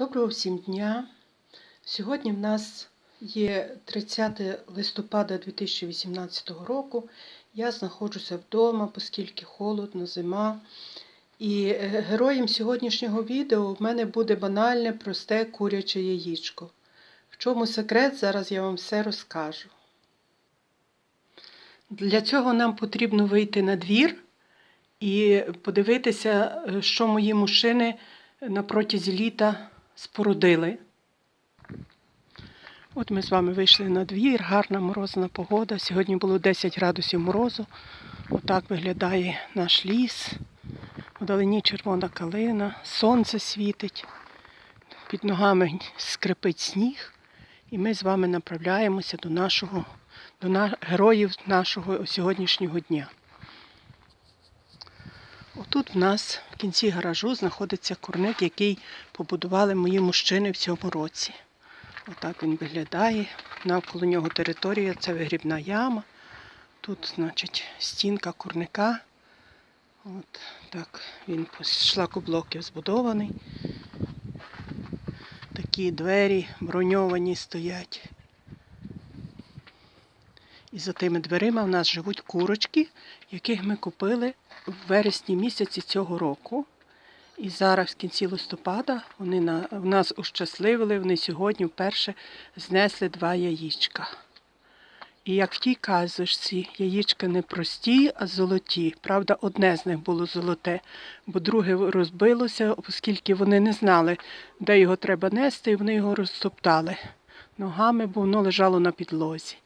Доброго всім дня! Сьогодні в нас є 30 листопада 2018 року. Я знаходжуся вдома, оскільки холодно, зима. І е, героєм сьогоднішнього відео в мене буде банальне, просте куряче яєчко. В чому секрет, зараз я вам все розкажу. Для цього нам потрібно вийти на двір і подивитися, е, що мої мужчини на протязі літа спорудили. От ми з вами вийшли на двір, гарна морозна погода. Сьогодні було 10 градусів морозу. Отак виглядає наш ліс. Вдалині червона калина, сонце світить, під ногами скрипить сніг. І ми з вами направляємося до нашого, до на, героїв нашого сьогоднішнього дня. Отут в нас в кінці гаражу знаходиться курник, який побудували мої мужчини в цьому році. Отак він виглядає. Навколо нього територія це вигрібна яма. Тут, значить, стінка курника. От так він з шлакоблоків збудований. Такі двері броньовані стоять. І за тими дверима в нас живуть курочки, яких ми купили в вересні місяці цього року. І зараз, в кінці листопада, вони на, в нас ощасливили, вони сьогодні вперше знесли два яєчка. І як в тій казочці, яєчка не прості, а золоті. Правда, одне з них було золоте, бо друге розбилося, оскільки вони не знали, де його треба нести, і вони його розтоптали ногами, бо воно лежало на підлозі.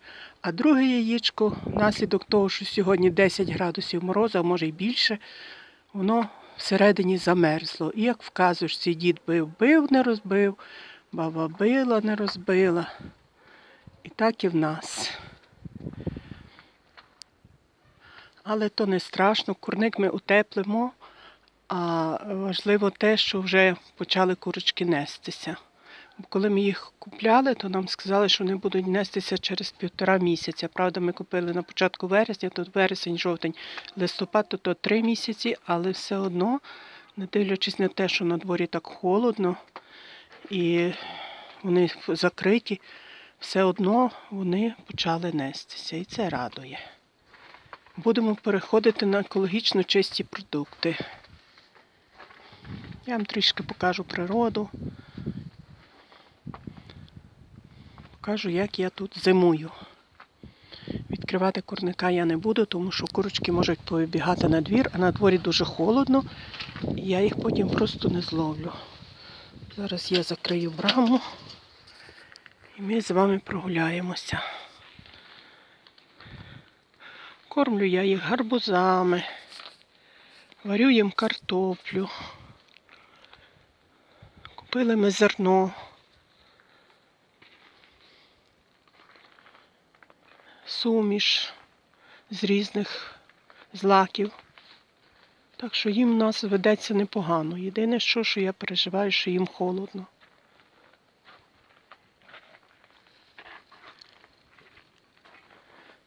А друге яєчко, внаслідок того, що сьогодні 10 градусів морозу, а може й більше, воно всередині замерзло. І як в казочці, дід бив, бив, не розбив, баба била, не розбила. І так і в нас. Але то не страшно, курник ми утеплимо, а важливо те, що вже почали курочки нестися. Коли ми їх купляли, то нам сказали, що вони будуть нестися через півтора місяця. Правда, ми купили на початку вересня, тут вересень, жовтень, листопад, то, то три місяці, але все одно, не дивлячись на те, що на дворі так холодно і вони закриті, все одно вони почали нестися. І це радує. Будемо переходити на екологічно чисті продукти. Я вам трішки покажу природу. Покажу, як я тут зимую. Відкривати курника я не буду, тому що курочки можуть повибігати на двір, а на дворі дуже холодно, і я їх потім просто не зловлю. Зараз я закрию браму і ми з вами прогуляємося. Кормлю я їх гарбузами, варю їм картоплю. Купили ми зерно. Суміш з різних злаків. Так що їм в нас ведеться непогано. Єдине, що, що я переживаю, що їм холодно.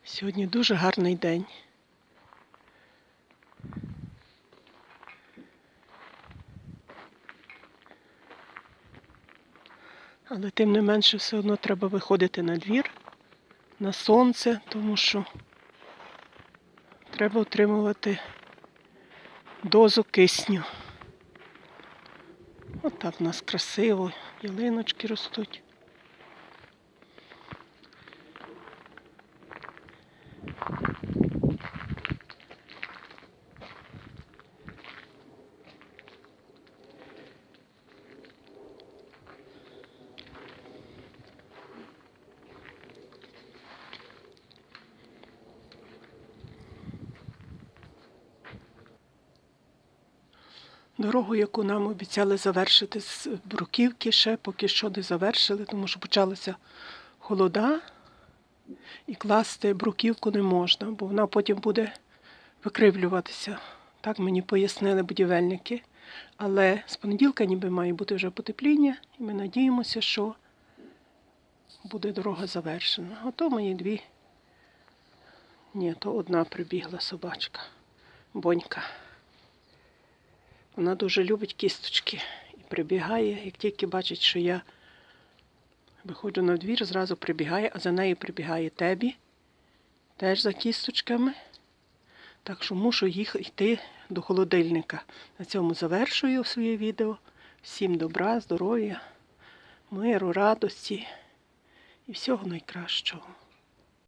Сьогодні дуже гарний день. Але тим не менше все одно треба виходити на двір, на сонце, тому що треба отримувати дозу кисню. От так в нас красиво, ялиночки ростуть. Дорогу, яку нам обіцяли завершити з бруківки, ще поки що не завершили, тому що почалася холода і класти бруківку не можна, бо вона потім буде викривлюватися. Так мені пояснили будівельники. Але з понеділка ніби має бути вже потепління, і ми надіємося, що буде дорога завершена. Ото мої дві. Ні, то одна прибігла собачка, бонька. Вона дуже любить кісточки і прибігає, як тільки бачить, що я виходжу на двір, зразу прибігає, а за нею прибігає Тебі, теж за кісточками. Так що мушу їх йти до холодильника. На цьому завершую своє відео. Всім добра, здоров'я, миру, радості і всього найкращого.